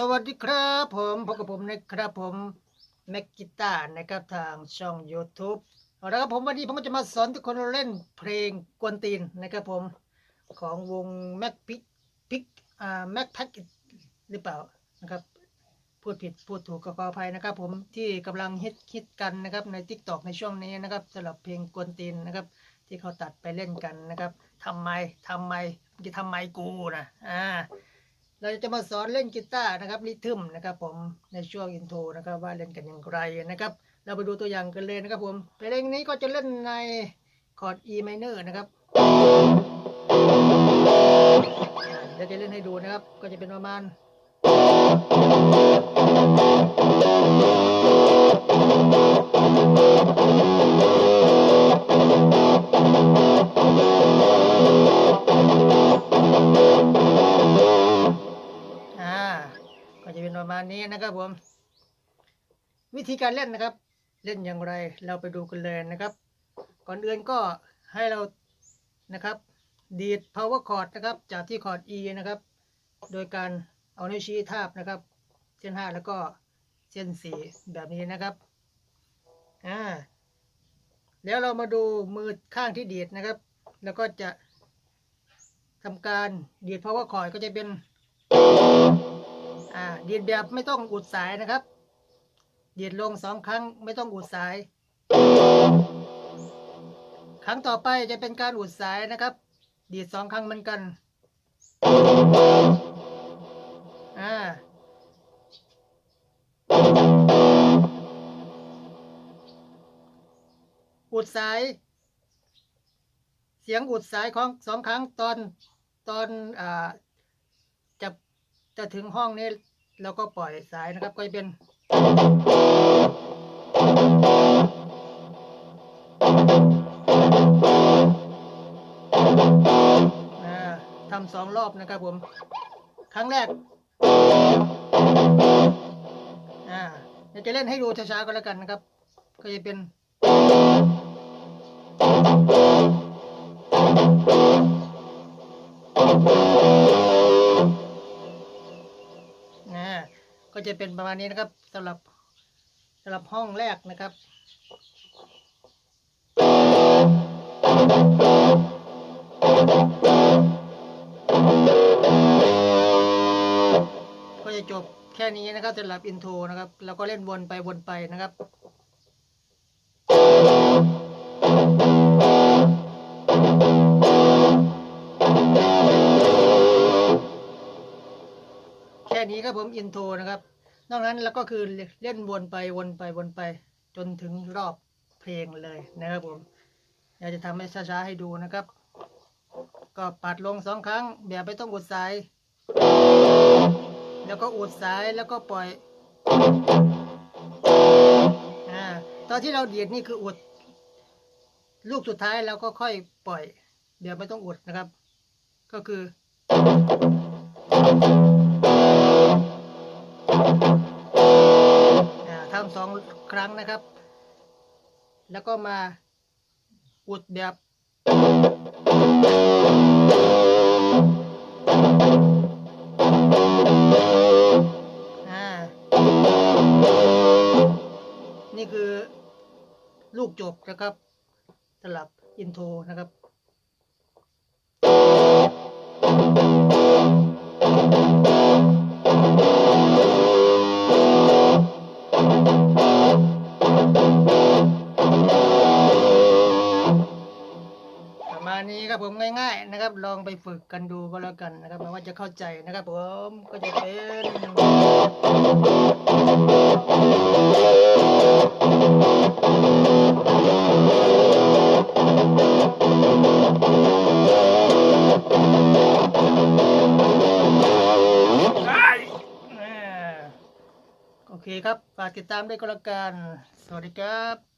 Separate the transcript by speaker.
Speaker 1: สวัสดีครับผมพบกับผมนะครับผมแม็กกิต้าร์นะครับทางช่อง YouTube เอาละครับผมวันนี้ผมก็จะมาสอนทุกคนเล่นเพลงกวนตีนนะครับผมของวงแม็กพิกพิกอ่าแม็กแพ็กหรือเปล่านะครับพูดผิดพูดถูกก็ขออภัยนะครับ ผมที่กำลังฮิตฮิตกันนะครับใน t ิ k t o k ในช่วงนี้นะครับสำหรับเพลงกวนตีนนะครับที่เขาตัดไปเล่นกันนะครับทำไมทำไมจะทำไมกูนะอ่า เราจะมาสอนเล่นกีตาร์นะครับริทึมนะครับผมในช่วงอินโทรนะครับว่าเล่นกันอย่างไรนะครับ เราไปดูตัวอย่างกันเลยนะครับผมเพลงนี้ก็จะเล่นในคอร์ด E minor นะครับอ่าเดี๋ยวจะเล่นให้ดูนะครับ ก็จะเป็นประมาณอ่ ก็จะเป็นประมาณนี้นะครับผม วิธีการเล่นนะครับ เล่นอย่างไรเราไปดูกันเลยนะครับ ก่อนอื่นก็ให้เรานะครับ ดีด power chord นะครับ จากที่คอร์ด E นะครับ โดยการเอานิ้วชี้ทาบนะครับ เส้น 5 แล้วก็เส้น 4 แบบนี้นะครับอ่าแล้วเรามาดูมือข้างที่ดีดนะครับ แล้วก็จะทำการดีด power chord ก็จะเป็น อ่าดีดแบบไม่ต้องอุดสายนะครับดีดลงสองครั้งไม่ต้องอุดสาย ครั้งต่อไปจะเป็นการอุดสายนะครับ ดีดสองครั้งเหมือนกันอ่าอุดสาย เสียงอุดสายของสองครั้งตอนตอนอ่าจะจะถึงห้องนี้ เราก็ปล่อยสายนะครับ ก็จะเป็น ทำสองรอบนะครับผม ครั้งแรกอ่าเดี๋ยวจะเล่นให้ดูช้าๆก็แล้วกันนะครับ ก็จะเป็นน จะเป็นประมาณนี้นะครับสำหรับสำหรับห้องแรกนะครับก็จะจบแค่นี้นะครับสำหรับอินโทรนะครับ แล้วก็เล่นวนไปวนไปนะครับแค่นี้ครับผมอินโทรนะครับ นอกนั้นแล้วก็คือเล่นวนไปวนไปวนไป จนถึงรอบเพลงเลยนะครับผมอยากจะทำให้ช้าๆให้ดูนะครับ ก็ปัดลงสองครั้งแบบไม่ต้องอุดสาย แล้วก็อุดสายแล้วก็ปล่อยอ่าตอนที่เราเดียดนี่คืออุด ลูกสุดท้ายเราก็ค่อยปล่อย เดี๋ยวไม่ต้องอุดนะครับ ก็คือ ทำสองครั้งนะครับ แล้วก็มาอุดแบบอ่านี่คือลูกจบนะครับสลับอินโทรนะครับ ง่าย ๆ นะครับ ลองไปฝึกกันดูก็แล้วกันนะครับไม่ว่าจะเข้าใจนะครับผมก็จะเป็นอ่าโอเคครับฝากติดตามด้วยก็แล้วกัน สวัสดีครับ